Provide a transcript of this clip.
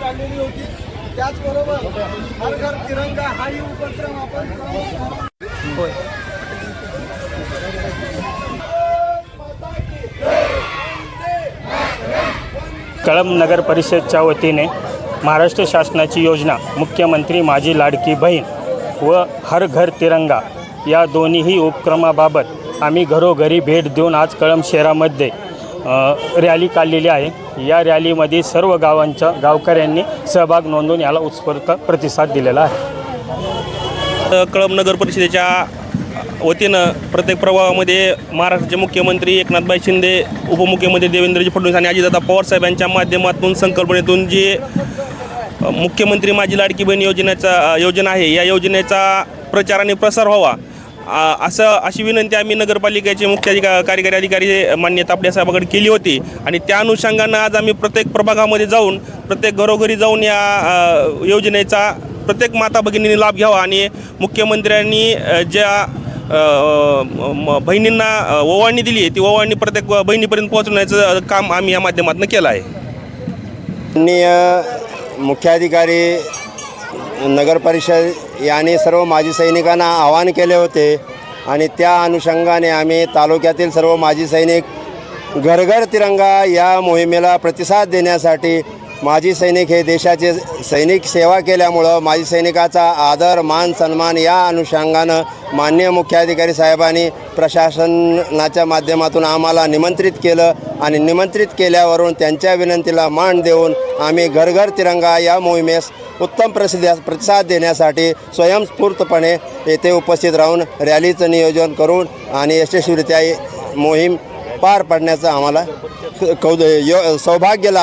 केलेली होती. त्याचबरोबर हर घर तिरंगा हाही उपक्रम आपण होय. कळंब नगर परिषदच्या वतीने महाराष्ट्र शासनाची योजना मुख्यमंत्री माझी लाडकी बहीण व हर घर तिरंगा या दोन्हीही उपक्रमाबाबत आम्ही घरोघरी भेट देऊन आज कळंब शहरामध्ये रॅली काढलेली आहे. या रॅलीमध्ये सर्व गावांच्या गावकऱ्यांनी सहभाग नोंदवून याला उत्स्फूर्त प्रतिसाद दिलेला आहे. कळंब नगर परिषदेच्या वतीनं प्रत्येक प्रभागामध्ये महाराष्ट्राचे मुख्यमंत्री एकनाथभाई शिंदे उपमुख्यमंत्री देवेंद्रजी फडणवीस आणि अजितदादा पवारसाहेब यांच्या माध्यमातून संकल्पनेतून जे मुख्यमंत्री माझी लाडकी बहीण योजनेचा योजना आहे या योजनेचा प्रचार आणि प्रसार व्हावा. असं अशी विनंती आम्ही नगरपालिकेचे मुख्य अधिका कार्यकारी अधिकारी मान्य तापडे साहेबाकडे केली होती. आणि त्या अनुषंगानं आज आम्ही प्रत्येक प्रभागामध्ये जाऊन प्रत्येक घरोघरी जाऊन या योजनेचा प्रत्येक माता भगिनींनी लाभ घ्यावा. आणि मुख्यमंत्र्यांनी ज्या म- बहिणींना ओवाळणी दिली आहे ती ओवाळणी प्रत्येक बहिणीपर्यंत पोहोचवण्याचं काम आम्ही या माध्यमातून केलं आहे. माननीय मुख्याधिकारी नगरपरिषद याने यांनी सर्व माजी सैनिकांना आवाहन केले होते आणि त्या अनुषंगाने आम्ही तालुक्यातील सर्व माजी सैनिक घरघर तिरंगा या मोहिमेला प्रतिसाद देण्यासाठी माजी सैनिक हे देशाचे सैनिक सेवा केल्यामुळं माजी सैनिकाचा आदर मान सन्मान या अनुषंगानं माननीय मुख्याधिकारी साहेबांनी प्रशासनाच्या माध्यमातून आम्हाला निमंत्रित केलं आणि निमंत्रित केल्यावरून त्यांच्या विनंतीला मान देऊन आम्ही घर घर तिरंगा या मोहिमेस उत्तम प्रसिद्ध प्रतिसाद देण्यासाठी स्वयंस्फूर्तपणे येथे उपस्थित राहून रॅलीचं नियोजन करून आणि यशस्वीरित्या मोहीम पार पाडण्याचं आम्हाला कौद यो सौभाग्य लाभ